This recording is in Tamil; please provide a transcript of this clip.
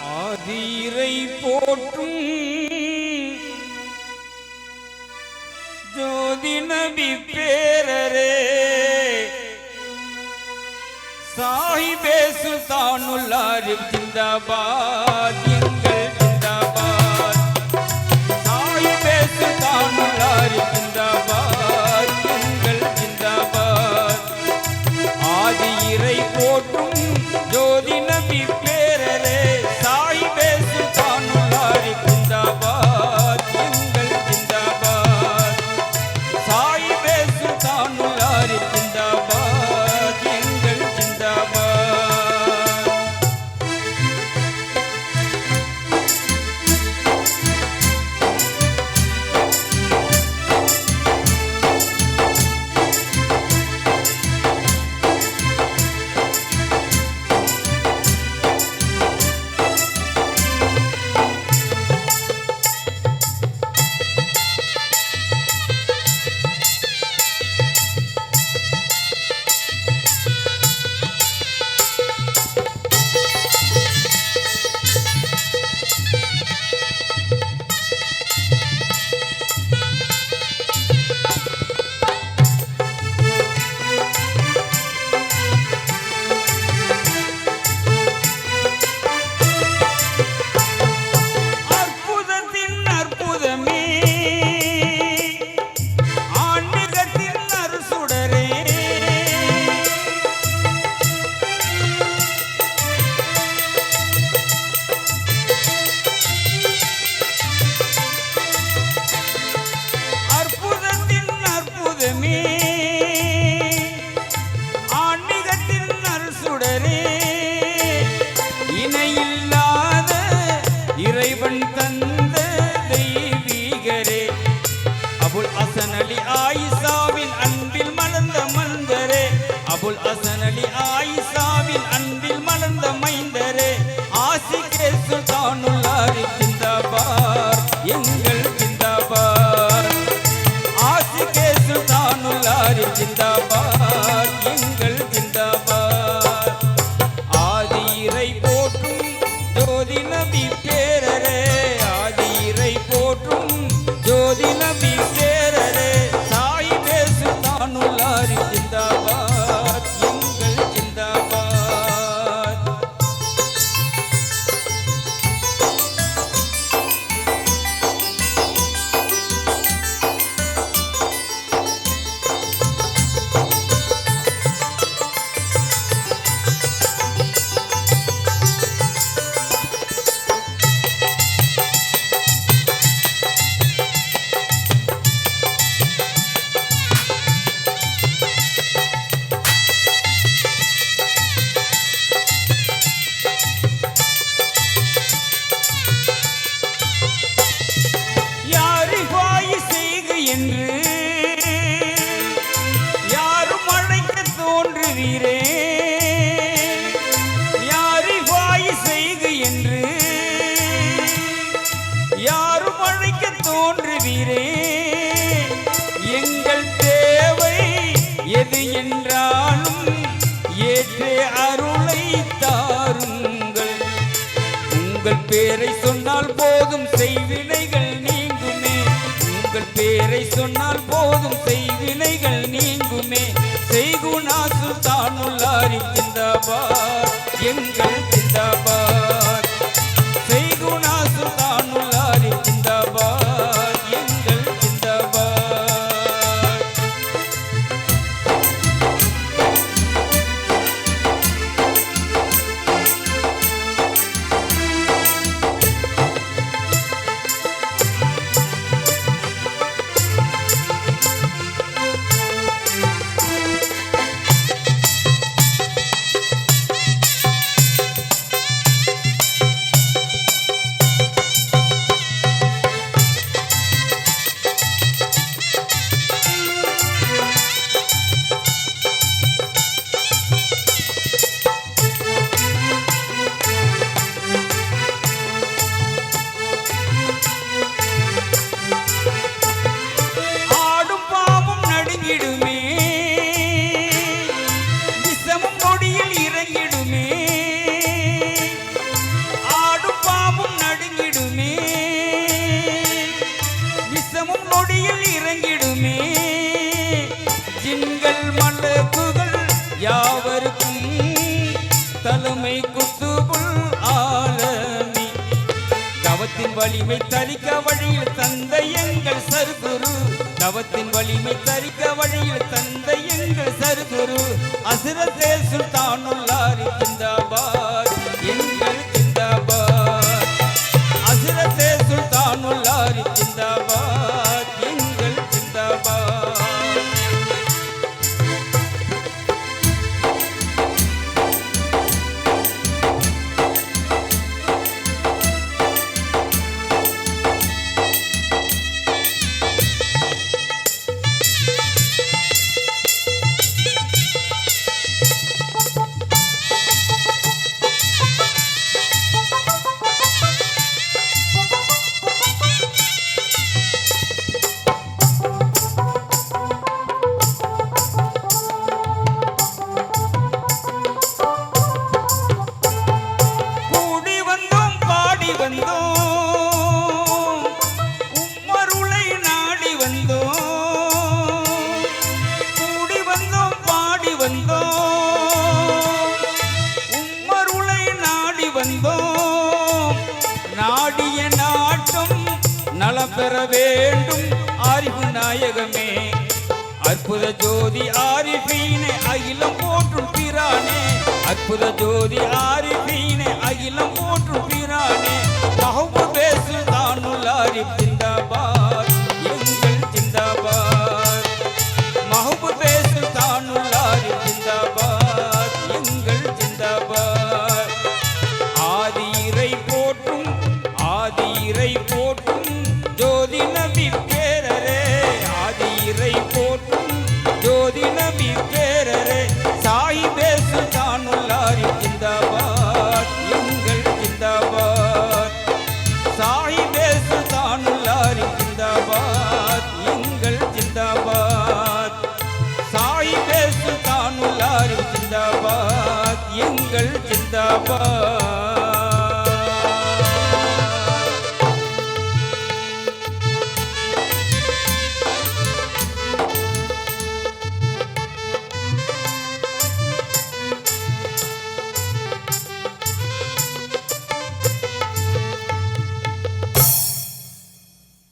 ஆதிரை போற்றும் ஜோதி நபி பேரரே சாஹிபே சுல்தானுல்லாரி ஜிந்தாபாத் எங்கள் ஜிந்தாபாத் சாஹிபே சுல்தானுல்லாரி ஜிந்தாபாத் எங்கள் ஜிந்தாபாத் ஆதி இறை போற்றும் أبو الحسن لعيسى بالأنبياء என்றாலும் ஏற்றே அருளை தாருங்கள். உங்கள் பேரை சொன்னால் போதும் செய்வினைகள் நீங்குமே. உங்கள் பேரை சொன்னால் போதும் செய்வினைகள் நீங்குமே. செய்குணா சுல்தானுள்ளாரி ஜிந்தாபாத் எங்கள் ஜிந்தாபாத் வலிமை தரிக்க வழியில் தந்த எங்கள் சருகுரு தவத்தின் வலிமை தரிக்க வழியில் தந்த எங்கள் சருகுரு அசுரத்தே சுல்தானுல்லாரி ஜிந்தாபாத் வந்தோம் கூடி வந்தோம் பாடி வந்தோம் உம்மருளை நாடி வந்தோம் நாடிய நாட்டம் நலம் பெற வேண்டும். அறிவு நாயகமே அற்புத ஜோதி ஆரிஃபீனே அகிலம் போற்றும் பிரானே. அற்புத ஜோதி ஆரிஃபீனே அகிலம் போற்றும் பிரானே. மஹபு பேசு Baba